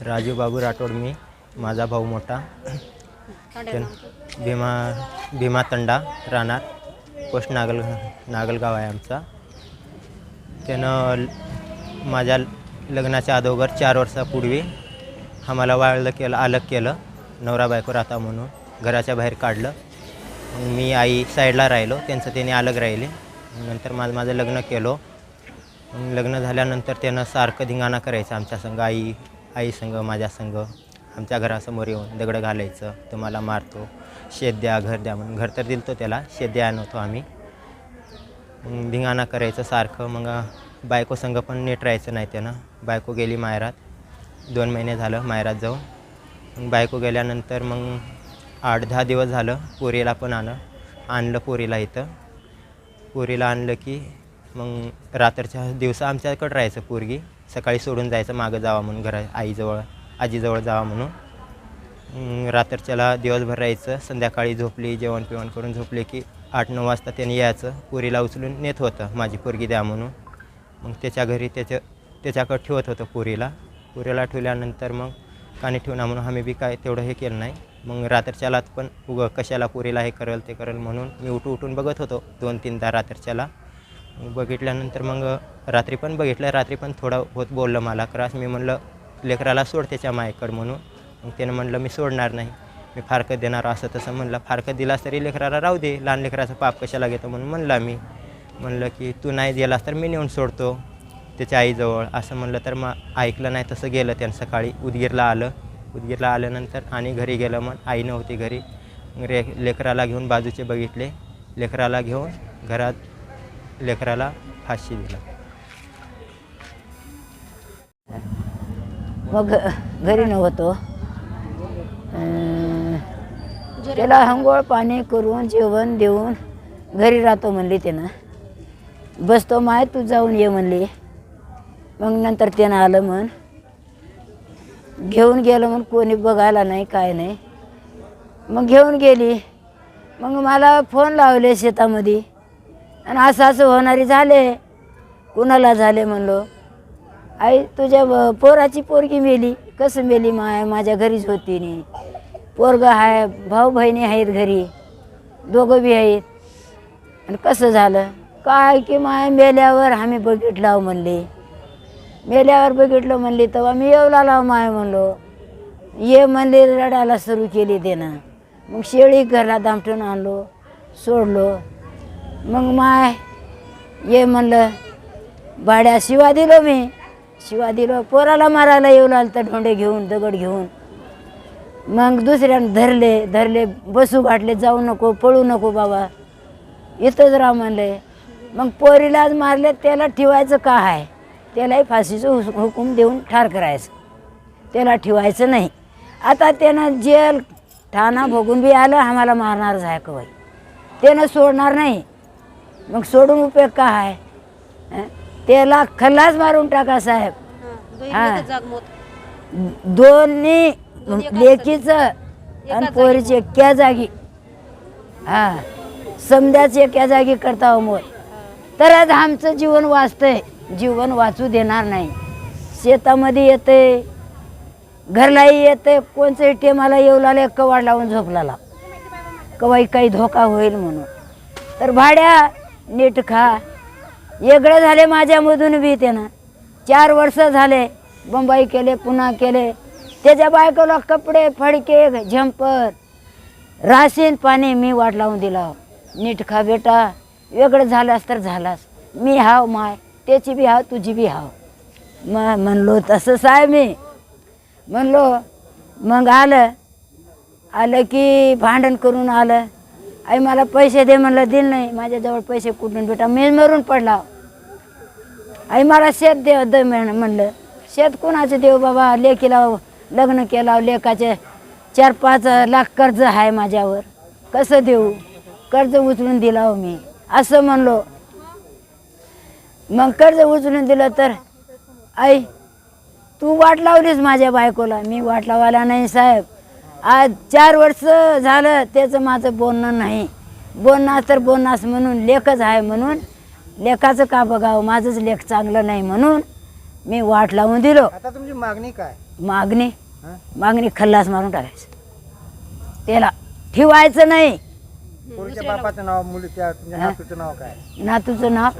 राजू बाबू राठोड मी. माझा भाऊ मोठा. त्यान भीमा भीमा तंडा राहणार पोस्ट नागल नागलगाव आहे आमचा. त्यानं ल- माझ्या लग्नाच्या अगोदर चार वर्षापूर्वी आम्हाला वाळलं केलं अलग केलं. नवरा बायको राहता म्हणून घराच्या बाहेर काढलं. मग मी आई साईडला राहिलो. त्यांचं त्याने अलग राहिले. नंतर माझं माझं लग्न केलं. मग लग्न झाल्यानंतर त्यानं सारखं धिंगाणा करायचं. आमच्या संग आई आई संघ माझ्या संग आमच्या घरासमोर येऊन दगडं घालायचं. तुम्हाला मारतो. शेत द्या घर द्या म्हणून. घर तर दिलतो त्याला. शेत द्या नव्हतो आम्ही. धिंगाणा करायचं सारखं. मग बायको संघ पण नीट राहायचं नाही त्यानं. बायको गेली मायरात दोन महिने झालं मायरात जाऊन. मग बायको गेल्यानंतर मग आठ दहा दिवस झालं पोरीला पण आणलं. आणलं पोरीला इथं. पोरीला आणलं की मग रात्रीच्या दिवसा आमच्याकडं राहायचं पोरगी. सकाळी सोडून जायचं मागं जावा म्हणून घरा आईजवळ आजीजवळ जावा म्हणून. मग रात्रीच्याला दिवसभर राहायचं. संध्याकाळी झोपली जेवण पिवण करून झोपले की आठ नऊ वाजता त्याने यायचं. पोरीला उचलून नेत होतं माझी पोरगी द्या म्हणून. मग त्याच्या घरी त्याच्या त्याच्याकडं ठेवत होतं पोरीला. पोरीला ठेवल्यानंतर मग कानी ठेवणार म्हणून आम्ही बी काय तेवढं हे केलं नाही. मग रात्रीच्याला पण उगं कशाला पोरीला हे करेल ते करेल म्हणून मी उठू उठून बघत होतो. दोन तीनदा रात्रीच्याला. बघितल्यानंतर मग रात्री पण बघितलं रात्री पण थोडं होत बोललं मला. क्रास मी म्हणलं लेकराला सोड त्याच्या मायकडं म्हणून. मग त्यानं म्हणलं मी सोडणार नाही. मी फारकत देणार असं तसं म्हणलं. फारकत दिलास तरी लेकराला राहू दे. लहान लेकराचं पाप कशाला घेतो म्हणून म्हणला मी. म्हणलं की तू नाही दिलास तर मी नेऊन सोडतो त्याच्या आईजवळ. असं म्हणलं तर मग ऐकलं नाही तसं गेलं. त्यानं सकाळी उदगीरला आलं. उदगीरला आल्यानंतर आणि घरी गेलं मग आई नव्हती घरी. रे लेकराला घेऊन बाजूचे बघितले. लेकराला घेऊन घरात लेकराला फाशी दिला. मग घ- घरी नव्हतो. त्याला अंघोळ पाणी करून जेवण देऊन घरी राहतो म्हणली त्यानं. बसतो माय तू जाऊन ये म्हणली. मग नंतर त्यानं आलं म्हण. घेऊन गेलं म्हण कोणी बघायला नाही काय नाही. मग घेऊन गेली. मग मला फोन लावले शेतामध्ये. आणि असं असं होणारी झाले. कुणाला झाले म्हणलो? आई तुझ्या ब- पोराची पोरगी मेली. कसं मेली? माय माझ्या घरीच होती नी. पोरगं आहे भाऊ बहिणी आहेत घरी. दोघं बी आहेत. आणि कसं झालं? काय की माय मेल्यावर आम्ही बघितलं म्हणले. मेल्यावर बघितलं म्हणली तेव्हा मी येवला लाव माय म्हणलो. ये म्हणले रडायला सुरू केली देणं मग शेळी घरला दामटून आणलो सोडलो. मग माय ये म्हणलं भाड्या शिवा दिलो मी. शिवा दिलो पोराला मारायला येऊ लागलं तर ढोंडे घेऊन दगड घेऊन. मग दुसऱ्यानं धरले धरले बसू घाटले जाऊ नको पळू नको बाबा. इथंच राह म्हणले. मग पोरीलाच मारले त्याला ठेवायचं का आहे त्यालाही फाशीचं हुस- हुकूम देऊन ठार करायचं. त्याला ठेवायचं नाही. आता त्यानं जेल ठाणा भोगून बी आलं आम्हाला मारणारच आहे कवाई त्यानं सोडणार नाही. मग सोडून उपयोग का आहे? हं? त्याला खल्लाच मारून टाका साहेब. हा दोन्ही लेकीचं आणि पोरीची एक्या जागी. हा. समद्याच एका जागी करता मोल तरच आमचं जीवन वाचतंय. जीवन वाचू देणार नाही. शेतामध्ये येते घरलाही येते कोणत्याही टेमाला येऊ लागले कवाड लावून झोपलाला कवाई काही धोका होईल म्हणून. तर भाड्या नीट खा. वेगळं झाले माझ्यामधून बी त्यानं. चार वर्ष झाले बंबई केले पुन्हा केले. त्याच्या बायकोला कपडे फडके झंपर राशीन पाणी मी वाट लावून दिला. नीट खा बेटा. वेगळं झालास तर झालास. मी हाव माय त्याची बी हाव तुझी बी हाव. मग म्हणलो तसंच आहे मी. म्हणलो मग आलं. आलं की भांडण करून आलं. आई मला पैसे दे म्हणलं दिल नाही. माझ्याजवळ पैसे कुठून भेटा? मी मरून पडला. आई मला शेत देव दे म्हण म्हणलं. शेत कोणाचं देव बाबा? लेकीला लग्न केला लेखाचे चार पाच लाख कर्ज आहे माझ्यावर. कसं देऊ? कर्ज उचलून दिला हो मी. असं म्हणलो. मग कर्ज उचलून दिलं तर आई तू वाट लावलीस माझ्या बायकोला. मी वाट लावायला नाही साहेब. आज चार वर्ष झालं त्याचं माझं बोलणं नाही. बोलणार तर बोलणास म्हणून लेखच आहे म्हणून. लेखाचं का बघावं? माझंच लेख चांगलं नाही म्हणून मी वाट लावून दिलो. आता तुमची मागणी काय? मागणी? हं? मागणी खल्लास मारून टाकायचं. त्याला ठेवायचं नाही. बापाचं नाव मुली त्या? नातूचं नाव काय? नातूचं नाव?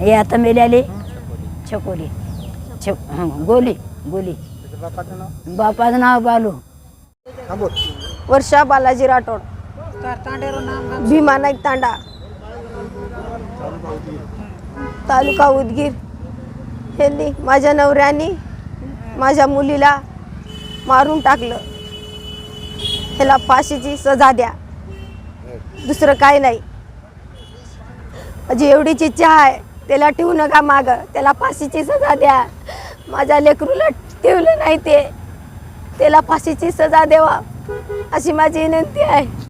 हे आता मेल्याले? छकोली. छक हं, गोली गोली. बापाचं नाव बोल. वर्षा बालाजी राठोड. भीमा नाईक तांडा. तालुका उदगीर. यांनी माझ्या नवऱ्याने माझ्या मुलीला मारून टाकलं. ह्याला फाशीची सजा द्या. दुसरं काय नाही. माझी एवढीच इच्छा आहे त्याला ठेवू नका माग. त्याला फाशीची सजा द्या. माझ्या लेकरूला ठेवलं नाही ते. त्याला फाशीची सजा द्यावा अशी माझी विनंती आहे.